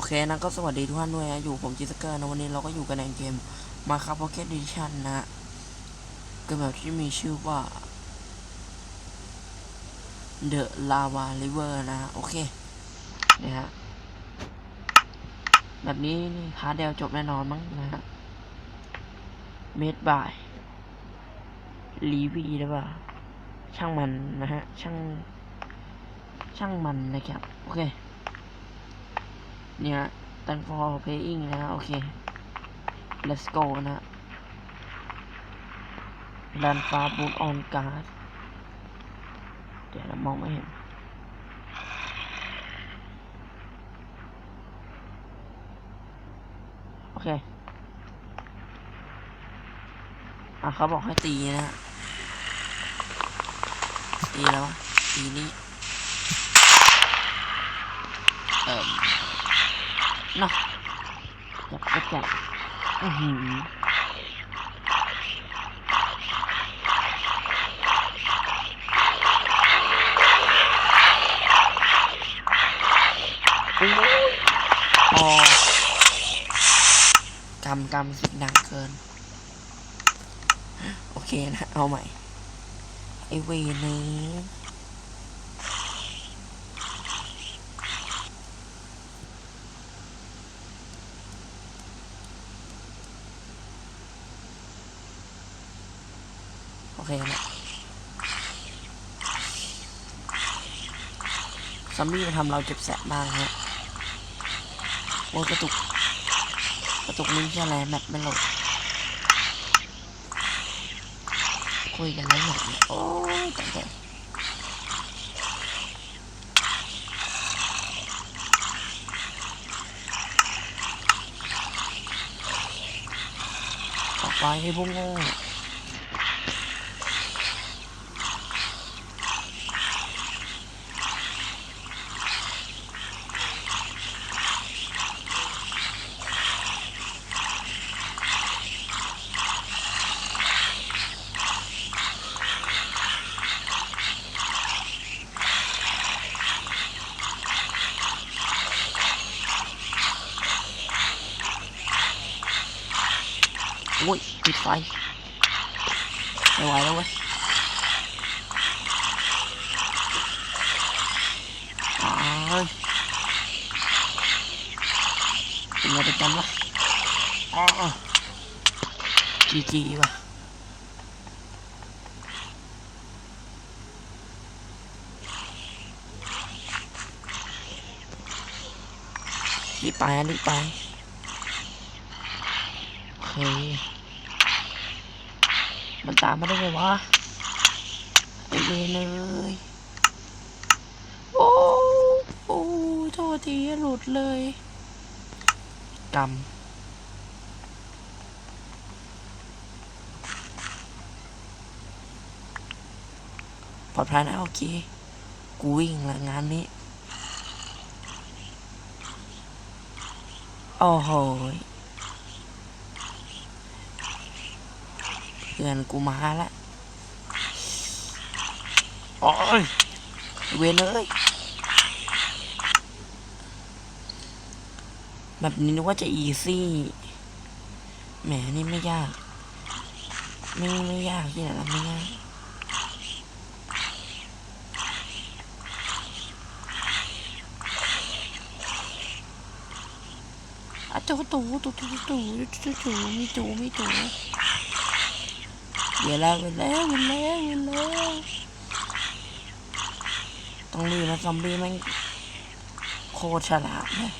โอเคนะก็สวัสดีทุกท่านด้วยนะอยู่ผมจิสเกอร์นะวันนี้เราก็อยู่กันในเกมมาครับ Pocket Edition นะฮะเกมแบบที่มีชื่อว่า The Lava River นะฮะโอเคเนี่ยฮะแบบนี้นี่ฮาร์ดเดลจบแน่นอนมั้งนะฮะ Made by ลีวีหรือเปล่าช่างมันนะฮะช่างช่างมันนะครับโอเค เนี่ยตัน for playing นะโอเค let's go นะรันฟ้าบูทออนการ์ดเดี๋ยวเรามองไม่เห็น โอเค อะเขาบอกให้ตีนะ ตีแล้วตีนี้เอ่อ เนาะจับก็จับอือหือโอ้ยพอกำกำเสิดังเกิน โอเคนะ เอาใหม่ ไอเวนึ โอเคนะซอมบี้มาทำเราเจ็บแสบมากฮะโอ้กระตุก กระตุกนิ้วใช่อะไรแมปไม่โหลดคุยกันแล้วหมดเลยโอ้ยแต่แต่ออไปให้พวกโง่ โอ้ยปิดไฟไม่ไหวแล้วเว้ยเอ้ยเป็นไงเป็นกันวะอ๋อจีจีวะรีบไปรีบไป เค มันตามมาได้ไงวะไอเวนเลย โอ้โอ้โทษทีหลุดเลยกำปลอดภัยนะโอเค กูวิ่งละงานนี้ โอ้โห พื่อนกูมาแล้วโอ้ยเวนเลยแบบนี้นึกว่าจะอีซี่แหมนี่ไม่ยาก ไม่ไม่ยากที่ไหนละไม่ยากอะตูตูตูตูตูตูตูมีตูมีตู เดี๋ยวแลาเดี๋ยวแลาเวลาเวแลาต้องรีบนะซอมบี้แม่งโคตรฉลาดเลย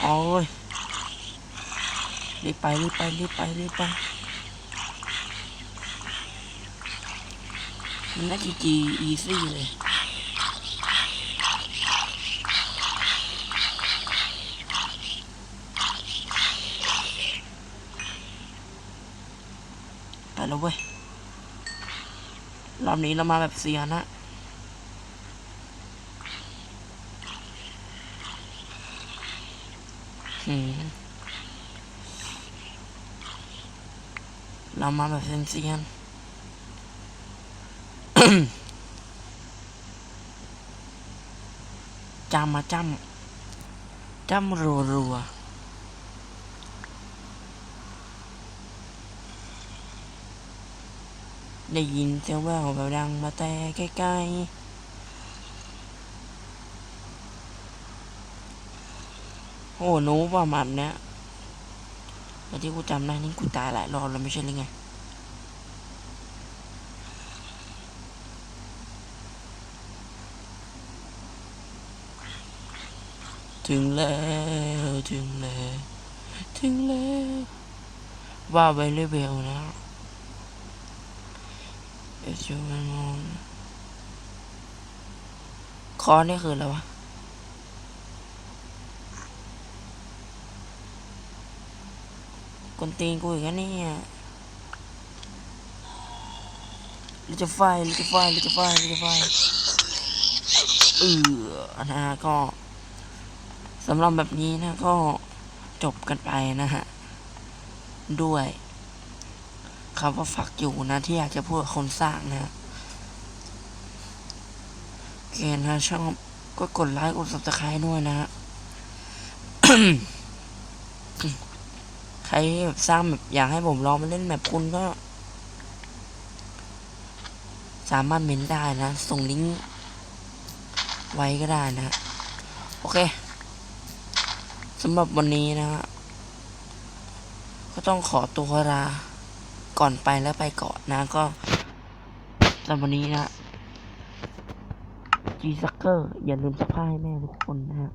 โอ้ยรีบไปรีบไปรีบไปรีบไปมันน่าจีจีอีซี่เลย แล้วเว้ย รอบนี้เรามาแบบเซียนะ เรามาแบบเซียนจำมาจำจำรัวรัวๆ ได้ยินเสียงแววแบบดังมาแต่ใกล้ๆ โอ้หนูประมาณเนี้ยแต่ที่กูจำได้นี่กูตายหลายรอบแล้วไม่ใช่หรือไงถึงแล้วถึงแล้วถึงแล้วว่าไปเรื่อยเบลนะ เอชูมันมองคอนี่คืออะไรวะกนตีนกูอีกแล้วเนี่ยลิจะไฟลิจะไฟลิจะไฟลิจะไฟเออนะฮะก็สำหรับแบบนี้นะก็จบกันไปนะฮะ ด้วย คำว่าฝักอยู่นะ ที่อยากจะพูดกับคนสร้างนะโอเคนะช่องก็กดไลค์กด subscribe ด้วยนะฮะใครแบบสร้างแบบอยากให้ผมลองมาเล่นแบบคุณก็ สามารถเมนได้นะ ส่งลิงก์ไว้ก็ได้นะ โอเคสำหรับวันนี้นะฮะก็ต้องขอตัวลา ก่อนไปแล้วไปเกาะนะก็สำหรับวันนี้นะจีซักเกอร์อย่าลืมสะพายแม่ทุกคนนะฮะ